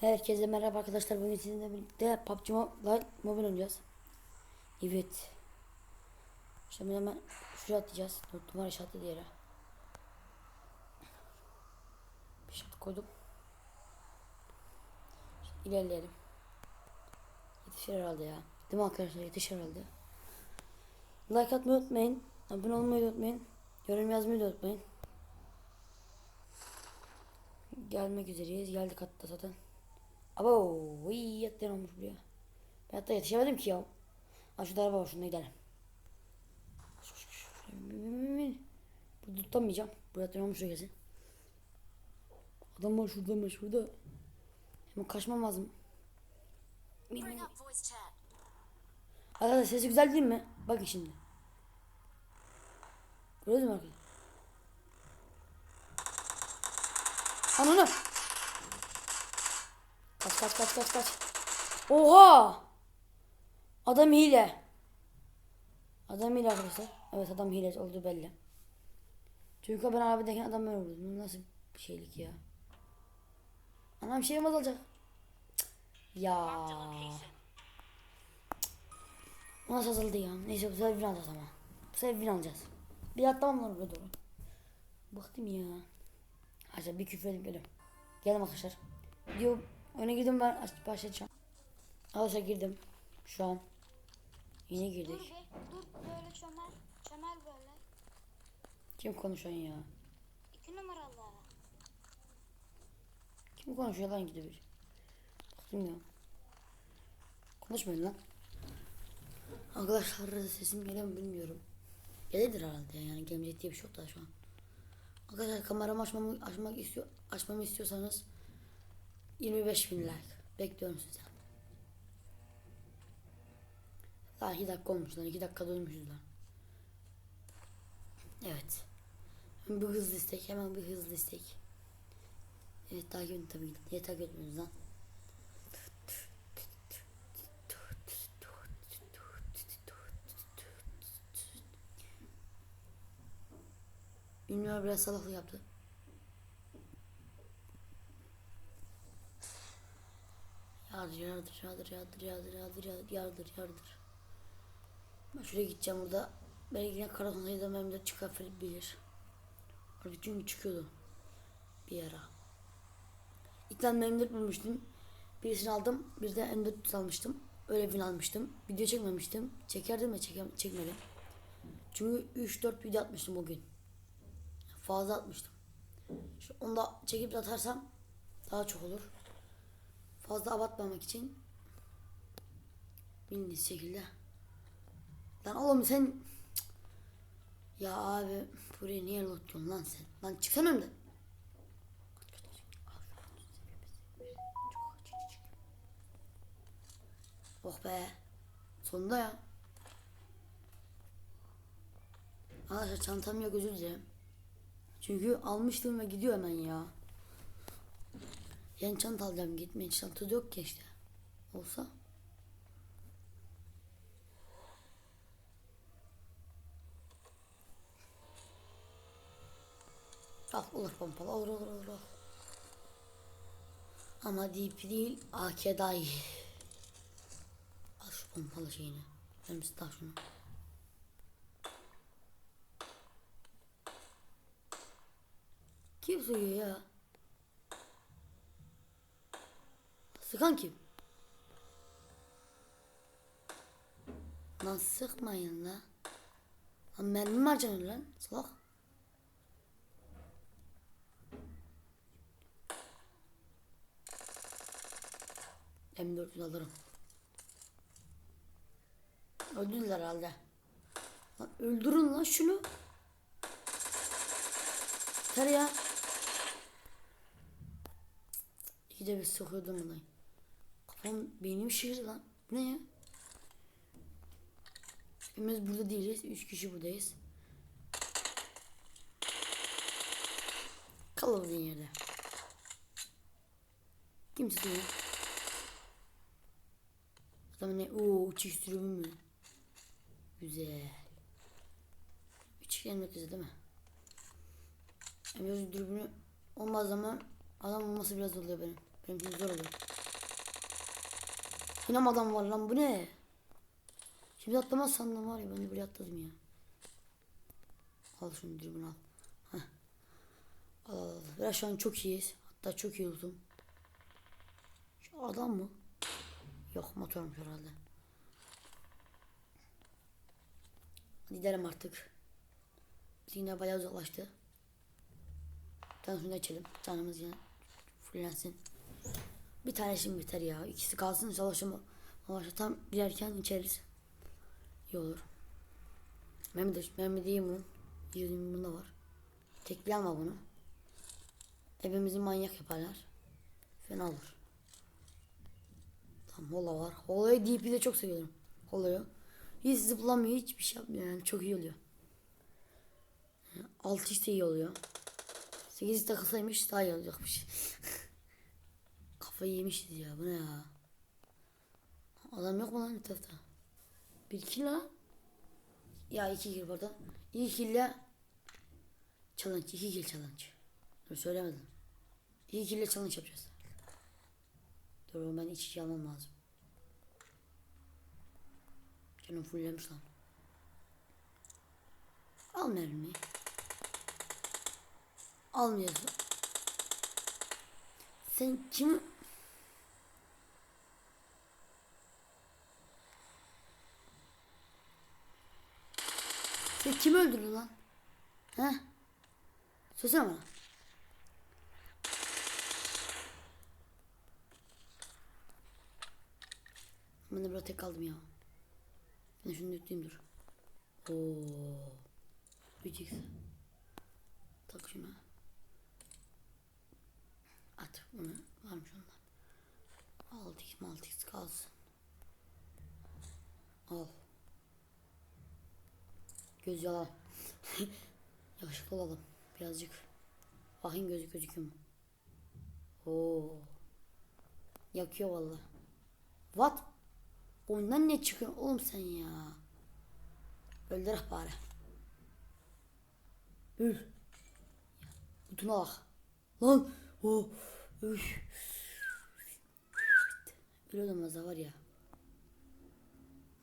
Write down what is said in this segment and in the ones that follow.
Herkese merhaba arkadaşlar. Bugün sizinle birlikte PUBG Mobile mobil oynayacağız. Evet. Şimdi hemen şuraya atlayacağız. Dört numara işaretli yere. Bir şart koydum. Şimdi ilerleyelim. Yetişir herhalde ya. Değil mi arkadaşlar? Yetişir herhalde. Like atmayı unutmayın. Abone olmayı unutmayın. Yorum yazmayı unutmayın. Gelmek üzereyiz. Geldik hatta zaten. Abo, iyi yatlayan olmuş buraya. Ben hatta yetişemedim ki ya. Ha şu araba var şuna gidelim. Burada tutamayacağım. Buraya yatlayan olmuş kesin. Adam var şurada mı şurada. Hemen kaçmam lazım. Arkadaşlar sesi güzel değil mi? Bakın şimdi. Gördünüz mü arkadaşlar? Ananı. Kaç kaç kaç kaç. Oha! Adam hile. Adam hile arkadaşlar. Evet adam hile oldu belli. Çünkü ben arabadayken adam böyle vurdu. Bu nasıl bir şeylik ya? Anam şeyim azalacak. Ya. Nasıl azaldı ya? Neyse bu sefer win alacağız ama. Bu sefer win alacağız. Bir atlamam lan buraya doğru. Bıktım ya. Arkadaşlar bir küfür edip geliyorum. Geldim arkadaşlar. Diyor öne girdim ben başlayacağım. Arkadaşlar girdim. Şu an. Yine Dur girdik. bir, dur böyle çömel. Çömel böyle. Kim konuşan ya? İki numaralı. Kim konuşuyor lan gidip bir? Bıktım ya. Konuşmayın lan. Arkadaşlar sesim geliyor mu bilmiyorum. Gelir herhalde yani gelmeyecek diye bir şey yok da şu an. Arkadaşlar kameramı açmamı, açmak istiyor, açmamı istiyorsanız 25 bin like. Bekliyorum sizi. Daha 2 dakika olmuş lan. 2 dakika dolmuşuz lan. Evet. Bir hızlı istek. Hemen bir hızlı istek. Evet takip edin tabii. Niye takip etmiyorsunuz lan? Ünlüler biraz salaklık yaptı. Yardır yardır yardır yardır yardır yardır yardır yardır. Ben şuraya gideceğim burada. Belki yine karaton sayıda memnun çıkabilir. Harbi çünkü çıkıyordu. Bir ara. İlk tane M4 bulmuştum. Birisini aldım. Bir de M4 almıştım. Öyle bin almıştım. Video çekmemiştim. Çekerdim de çekem çekmedim. Çünkü 3-4 video atmıştım o gün. Fazla atmıştım. Şu onu da çekip de atarsam daha çok olur. Fazla abartmamak için bildiğiniz şekilde. Lan oğlum sen ya abi buraya niye lootluyorsun lan sen? Lan çıksana önümden. Oh be. Sonunda ya. Arkadaşlar çantam yok özür dilerim. Çünkü almıştım ve gidiyor hemen ya. Yani çanta alacağım gitmeyin. Çanta yok ki işte. Olsa. Al olur pompalı olur olur olur. Ama DP değil AK daha. Al şu pompalı şeyini. Misin daha şunu? Kim sıkıyor ya? Sıkan kim? Lan sıkmayın la. Lan mermi mi harcanır lan? Salak. M400 alırım. Öldürdüler herhalde. Lan öldürün lan şunu. Yeter ya. İyi bir sokuyordum bunu. Kafam beynim şişirdi lan. Ne ya? Hepimiz burada değiliz. Üç kişi buradayız. Kalalım yerde. Kimse değil. Adam ne? Oo uçuş sürümü mü? Güzel. Üç üzere değil mi? Emre dürbünü olmaz zaman adam olması biraz oluyor benim. Benim zor oluyor. Yine mi adam var lan bu ne? Şimdi atlamaz sandım var ya ben de buraya atladım ya. Al şunu dürbün al. Heh. Al al al. Biraz şu an çok iyiyiz. Hatta çok iyi oldum. Şu adam mı? Yok motormuş herhalde. Hadi gidelim artık. Biz yine bayağı uzaklaştı. Bir tane şunu da içelim. Canımız yine fullensin. Bir tane biter ya. İkisi kalsın savaşımı. Savaşa tam girerken içeriz. İyi olur. Mehmet Mehmet iyi bunun. Yirmi bunda var. Tekli alma bunu. Evimizi manyak yaparlar. Fena olur. Tamam Hola var. Hola'yı DP'de çok seviyorum. Hola'yı. Hiç zıplamıyor, hiçbir şey yapmıyor yani çok iyi oluyor. 6 işte iyi oluyor. 8 takılsaymış daha iyi olacakmış. Kafayı yemişiz ya bu ne ya. Adam yok mu lan etrafta? Bir kill lan. Ya iki kill pardon. İki kille challenge. iki kill challenge. Dur söylemedim. İki kille challenge yapacağız. Dur ben iç içe almam lazım. Canım fulllemiş lan. Al mermiyi. Almıyorsun. Sen kim? Sen kim öldürdün lan? He? Söylesene bana. Ben de burada tek kaldım ya. Ben şunu yükleyeyim dur. Oo. 3x. Tak şunu. At bunu. Varmış ondan. 6x 6x kalsın. Al. Göz yalan. Yakışıklı olalım. Birazcık. Bakayım gözü gözüküyor mu? Oo. Yakıyor valla. What? Ondan ne çıkıyor oğlum sen ya? Öldür bari. Öl. Kutuna bak. Lan. Oh. Üf. Öyle olmaz da var ya.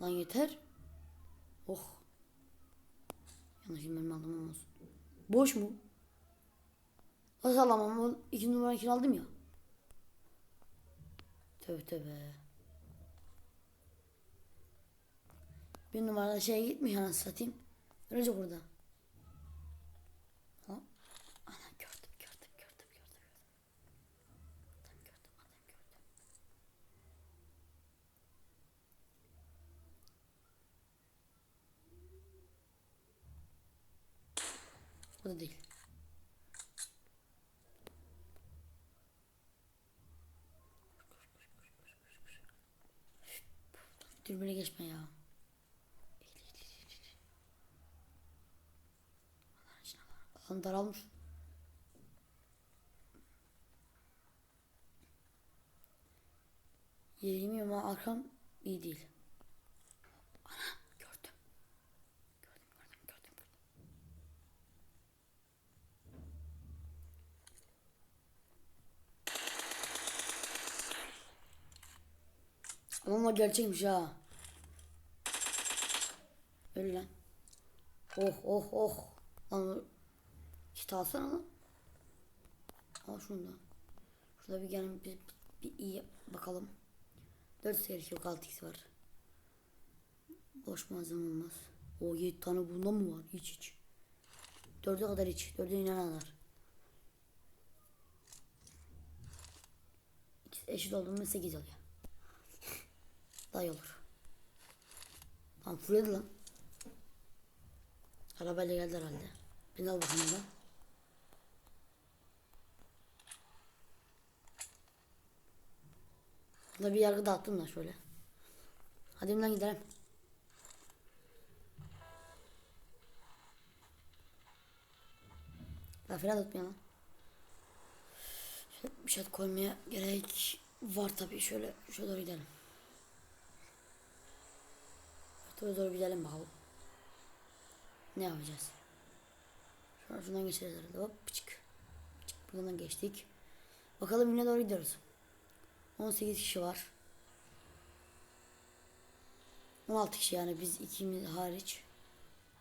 Lan yeter. Oh. Yanlış benim aldım ama olsun. Boş mu? Nasıl alamam? O İki numarakini aldım ya. Tövbe tövbe. Bir numarada şey gitmiş anasını satayım. Önce burada. Ha? Ana gördüm gördüm gördüm gördüm. Adam gördüm adam gördüm. O da değil. Dürbüne geçme ya. Alan daralmış. Yerimi ama arkam iyi değil. Ana gördüm. Gördüm gördüm gördüm. gördüm. Ama gerçekmiş ha. Öyle lan. Oh oh oh. Lan işte alsana lan. Al şunu da. Şurada bir gelin bir, bir iyi bakalım. 4 seyirci yok 6x var. Boş malzeme olmaz. O 7 tane bundan mı var? Hiç hiç. 4'e kadar hiç. 4'e inananlar. İkisi eşit olduğunda 8 oluyor. Daha iyi olur. Tamam fulledi lan. Arabayla geldi herhalde. Beni al bakalım buradan. Burada bir yargı dağıttım da şöyle. Hadi lan gidelim. La falan tutmuyor lan. Bir şey koymaya gerek var tabii. Şöyle şöyle doğru gidelim. Şöyle doğru gidelim bakalım. Ne yapacağız? Şuradan şuradan geçeriz herhalde. Hop çık. Çık buradan geçtik. Bakalım yine doğru gidiyoruz. 18 kişi var. 16 kişi yani biz ikimiz hariç.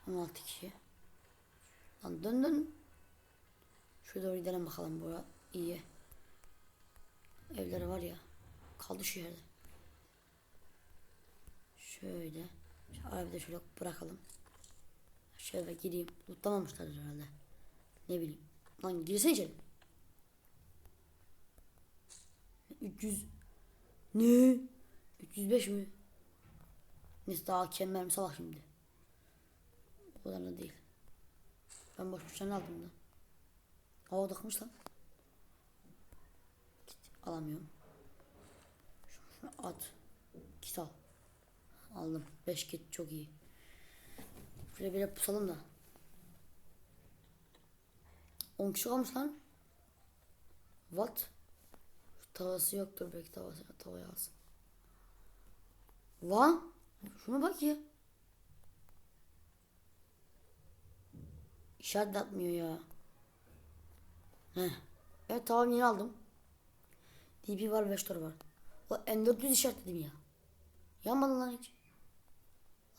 16 kişi. Lan dön dön. Şuraya doğru gidelim bakalım bura iyi. Evleri var ya. Kaldı şu yerde. Şöyle. Şu arabayı da şöyle bırakalım. Şöyle gireyim. Lootamamışlar herhalde. Ne bileyim. Lan girsene içeri. 300 Ne? 305 mi? Neyse daha kemerimi salak şimdi. O kadar da değil. Ben boş boşuna aldım da. Hava takmış lan. Git, alamıyorum. Şunu at. Git al. Aldım. 5 kit çok iyi. Şuraya bir pusalım da. 10 kişi kalmış lan. What? Tavası yoktur belki tavası tavaya alsın. Lan şuna bak ya. İşaret atmıyor ya. Heh. Evet tamam yeni aldım. DP var Vestor var. O M400 işaretledim ya. Yanmadı lan hiç.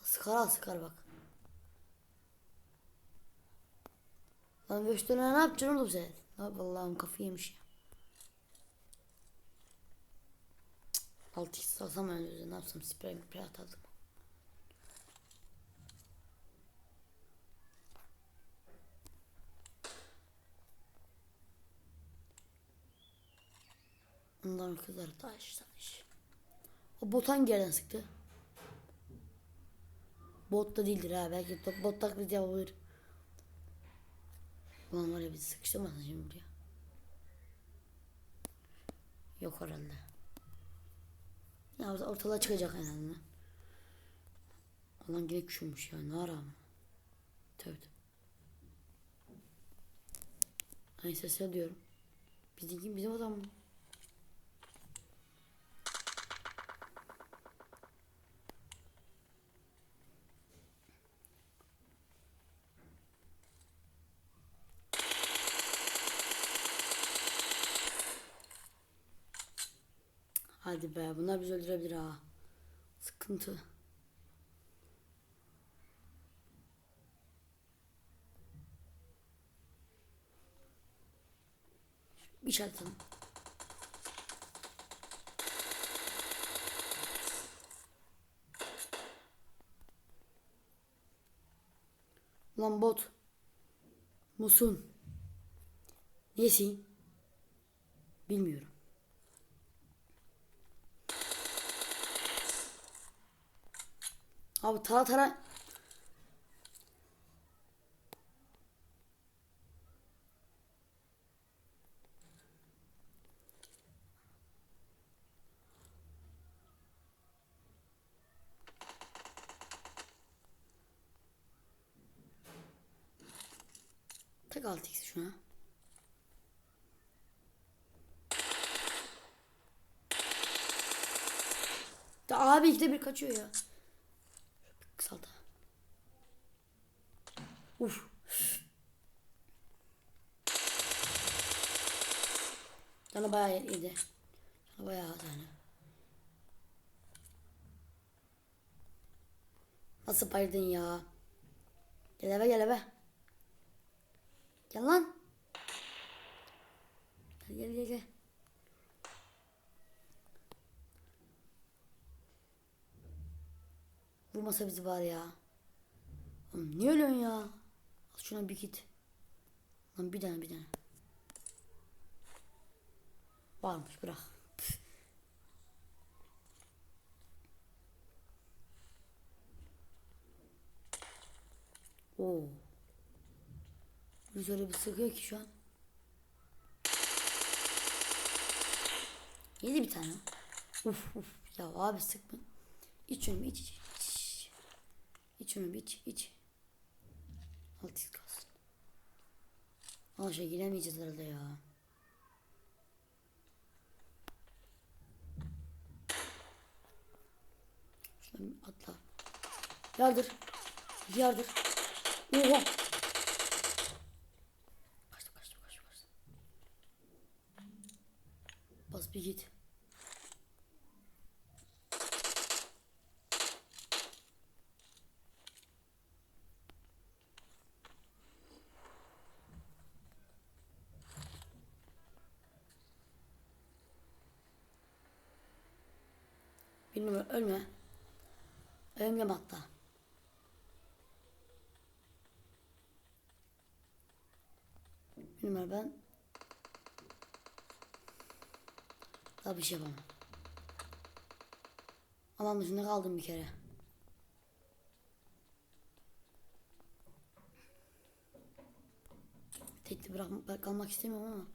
Sıkar al sıkar bak. Lan Vestor'a ne yapacaksın oğlum sen? Ha, Vallahi kafayı yemiş ya. 6x alsam ben de ne yapsam sprey mi sprey atardım. Ondan kızar taş taş. O bot hangi yerden sıktı? Bot da değildir ha. Belki bot, taklit yapabilir. Ulan var ya bizi sıkıştırmasın şimdi buraya. Yok herhalde. Ya orta- ortalığa çıkacak en azından. Ulan yine küçülmüş ya. Ne ara ama. Tövbe. Ay sesle diyorum. Bizim bizim adam mı? Hadi be bunlar bizi öldürebilir ha. Sıkıntı. Bir şey atalım. Lan bot. Musun? Nesin? Bilmiyorum. Abi tara tara. Tak 6x şuna. Da abi ikide bir kaçıyor ya. Kısaldı. Uf. Canı bayağı iyiydi. Canı bayağı az yani. Nasıl bayırdın ya? Gel eve gel eve. Gel lan. Gel gel gel gel. Vurmasa bizi var ya. Oğlum niye ölüyorsun ya? Al şuna bir git. Lan bir tane bir tane. Varmış bırak. Püf. Oo. Öyle bir sıkıyor ki şu an. Yedi bir tane. Uf uf. Ya abi sıkma. İç bir iç iç. iç. İç bir iç iç. Alt iz kalsın. Al şey giremeyeceğiz herhalde ya. Bir atla. Yardır. Yardır. Oha. Kaçtım kaçtım kaçtım kaçtım. Bas bir git. Bir numara ölme. Ölmeyeceğim hatta. Numara ben. Daha bir şey yapamam. Alan dışında kaldım bir kere. Tekli bırak, kalmak istemiyorum ama.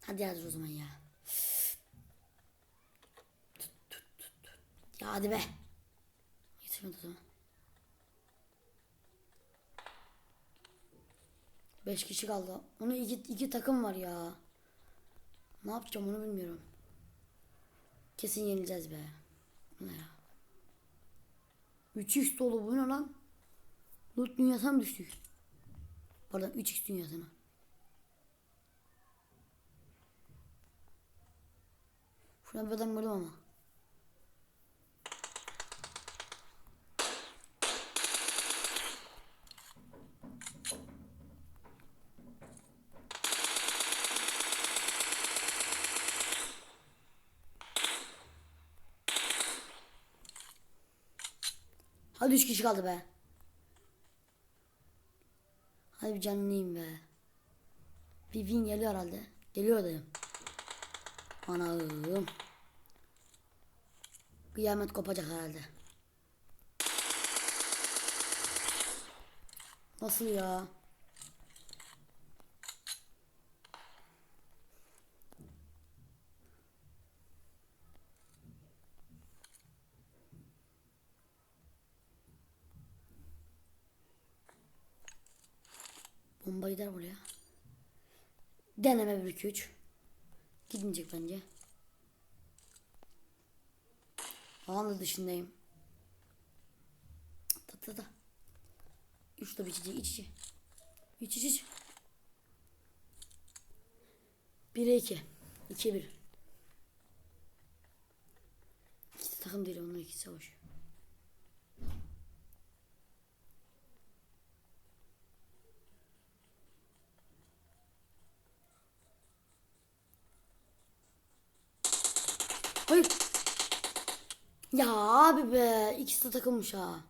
Hadi yazdır o zaman ya. Tut, tut, tut. Ya hadi be. Yetişmedi o zaman. Beş kişi kaldı. Onu iki, iki takım var ya. Ne yapacağım onu bilmiyorum. Kesin yenileceğiz be. Ne ya? 3x dolu bu ne lan? Loot dünyasına mı düştük? Pardon 3x dünyasına. Şuna bir adam gördüm ama. Hadi üç kişi kaldı be. Hadi bir canlıyım be. Bir win geliyor herhalde. Geliyor dedim. Anam. Kıyamet kopacak herhalde. Nasıl ya? Bomba gider buraya. Deneme 1 2 3. Gitmeyecek bence. Alan da dışındayım. Ta ta ta. Üç de biçici iç içi. İç iç iç. 1'e 2. 2'ye 1. İkisi takım değil onlar ikisi savaş. Hayır. Ya abi be. ikisi de takılmış ha.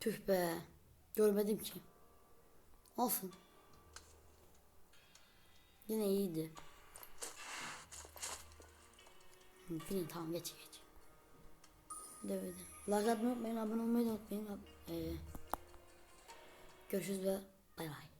Tüh be. Görmedim ki. Olsun. Yine iyiydi. Yine tamam geç geç. Devede. Like atmayı unutmayın. Abone olmayı unutmayın. Ee, görüşürüz ve bay bay.